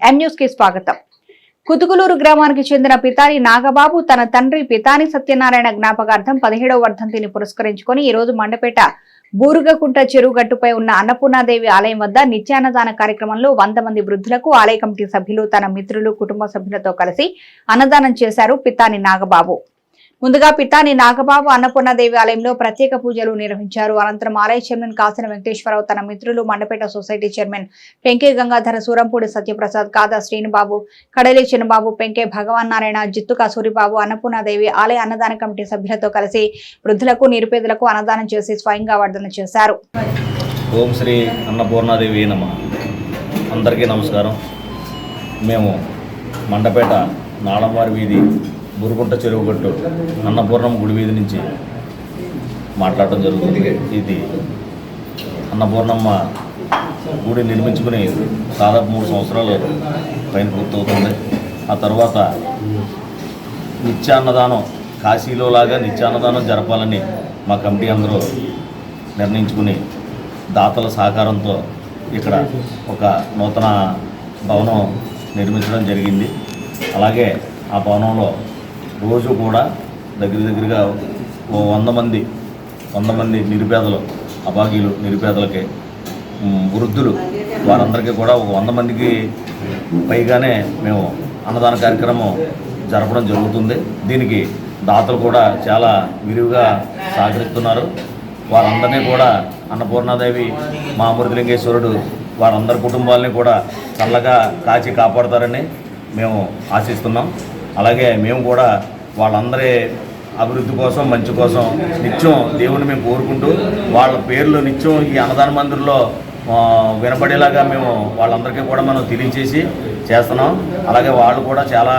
కి స్వాగతం. కుతుకులూరు గ్రామానికి చెందిన పితాని నాగబాబు తన తండ్రి పితాని సత్యనారాయణ జ్ఞాపకార్థం పదిహేడవ వర్ధంతిని పురస్కరించుకొని ఈ రోజు మండపేట బూరుగకుంట చెరువు గట్టుపై ఉన్న అన్నపూర్ణాదేవి ఆలయం వద్ద నిత్యాన్నదాన కార్యక్రమంలో వంద మంది వృద్ధులకు ఆలయ కమిటీ సభ్యులు తన మిత్రులు కుటుంబ సభ్యులతో కలిసి అన్నదానం చేశారు పితాని నాగబాబు. ముందుగా పితాని నాగబాబు అన్నపూర్ణ ఆలయంలో ప్రత్యేక పూజలు నిర్వహించారు. అనంతరం ఆలయ చైర్మన్ కాసిన వెంకటేశ్వరరావు తన మిత్రులు మండపేట సొసైటీ చైర్మన్ పెంకే గంగాధర సూరంపూడి సత్యప్రసాద్ కాదా శ్రీనుబాబు కడలి చిన్నబాబు పెంకే భగవాన్ నారాయణ జిత్తుక సూరిబాబు అన్నపూర్ణాదేవి ఆలయ అన్నదాన కమిటీ సభ్యులతో కలిసి వృద్ధులకు నిరుపేదలకు అన్నదానం చేసి స్వయంగా వర్ధన చేశారు. ఓం శ్రీ అన్నపూర్ణాదేవి నమ. అందరికీ నమస్కారం. మేము మండపేట నాడంవారి వీధి బురుగుంట చెరువు గట్టు అన్నపూర్ణం గుడి వీధి నుంచి మాట్లాడటం జరుగుతుంది. ఇది అన్నపూర్ణమ్మ గుడి నిర్మించుకుని దాదాపు మూడు సంవత్సరాలు పైన పూర్తవుతుంది. ఆ తర్వాత నిత్యాన్నదానం కాశీలో లాగా నిత్యాన్నదానం జరపాలని మా కమిటీ అందరూ నిర్ణయించుకుని దాతల సహకారంతో ఇక్కడ ఒక నూతన భవనం నిర్మించడం జరిగింది. అలాగే ఆ భవనంలో రోజు కూడా దగ్గర దగ్గరగా ఓ వంద మంది వంద మంది నిరుపేదలు అభాగ్యులు నిరుపేదలకి వృద్ధులు వారందరికీ కూడా ఒక వంద మందికి పైగానే మేము అన్నదాన కార్యక్రమం జరపడం జరుగుతుంది. దీనికి దాతలు కూడా చాలా విరివిగా సహకరిస్తున్నారు. వారందరినీ కూడా అన్నపూర్ణాదేవి మా అమృతలింగేశ్వరుడు వారందరి కుటుంబాలని కూడా చల్లగా కాచి కాపాడతారని మేము ఆశిస్తున్నాం. అలాగే మేము కూడా వాళ్ళందరి అభివృద్ధి కోసం మంచి కోసం నిత్యం దేవుని మేము కోరుకుంటూ వాళ్ళ పేర్లు నిత్యం ఈ అన్నదాన మందిర్లో వినపడేలాగా మేము వాళ్ళందరికీ కూడా మనం తెలియచేసి చేస్తున్నాం. అలాగే వాళ్ళు కూడా చాలా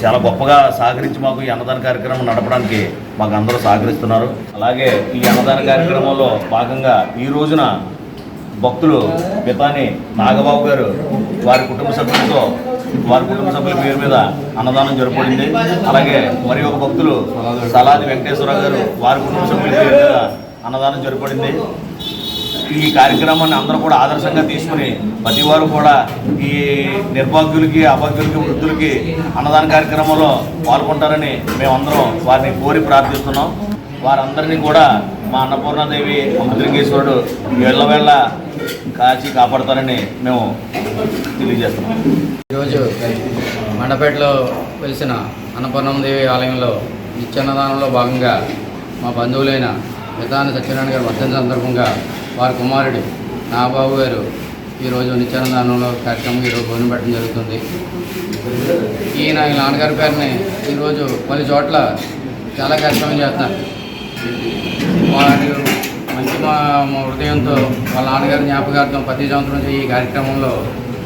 చాలా గొప్పగా సహకరించి మాకు ఈ అన్నదాన కార్యక్రమం నడపడానికి మాకు అందరూ సహకరిస్తున్నారు. అలాగే ఈ అన్నదాన కార్యక్రమంలో భాగంగా ఈ రోజున భక్తులు పితాని నాగబాబు గారు వారి కుటుంబ సభ్యులతో వారి కుటుంబ సభ్యుల పేరు మీద అన్నదానం జరపడింది అలాగే మరి ఒక భక్తులు సలాది వెంకటేశ్వరరావు గారు వారి కుటుంబ సభ్యుల పేరు మీద అన్నదానం జరపడింది ఈ కార్యక్రమాన్ని అందరూ కూడా ఆదర్శంగా తీసుకుని ప్రతి వారు కూడా ఈ నిర్భాగ్యులకి అభాగ్యులకి వృద్ధులకి అన్నదాన కార్యక్రమంలో పాల్గొంటారని మేమందరం వారిని కోరి ప్రార్థిస్తున్నాం. వారందరినీ కూడా మా అన్నపూర్ణాదేవి అమృతలింగేశ్వరుడు ఎల్లవేళ కాచి కాపాడతారని మేము తెలియజేస్తున్నాం. ఈరోజు మండపేటలో వెలిసిన అన్నపూర్ణమదేవి ఆలయంలో నిత్యాన్నదానంలో భాగంగా మా బంధువులైన విధాన సత్యనారాయణ గారు వర్ధన సందర్భంగా వారి కుమారుడు నాబాబు గారు ఈరోజు నిత్యాన్నదానంలో కార్యక్రమం ఈరోజు భోజనం పెట్టడం జరుగుతుంది. ఈయన ఈ నాన్నగారి పేరుని ఈరోజు పలు చోట్ల చాలా కార్యక్రమం చేస్తున్నారు. వారు మంచి మా హృదయంతో వాళ్ళ నాన్నగారి జ్ఞాపకార్థం ప్రతి సంవత్సరం ఈ కార్యక్రమంలో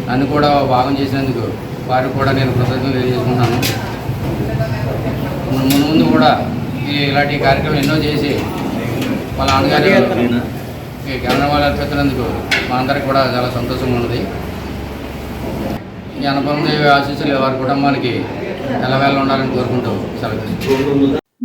నన్ను కూడా భాగం చేసినందుకు వారికి కూడా నేను కృతజ్ఞతలు తెలియజేసుకుంటున్నాను. ముందు ముందు కూడా ఈ ఇలాంటి కార్యక్రమం ఎన్నో చేసి వాళ్ళ నాన్నగారి ఈ గమనవాళ్ళు అర్పించినందుకు మా అందరికి కూడా చాలా సంతోషంగా ఉన్నది. ఈ దేవి ఆశీస్సులు వారి కుటుంబానికి ఎల్లవేళ ఉండాలని కోరుకుంటూ సెలవు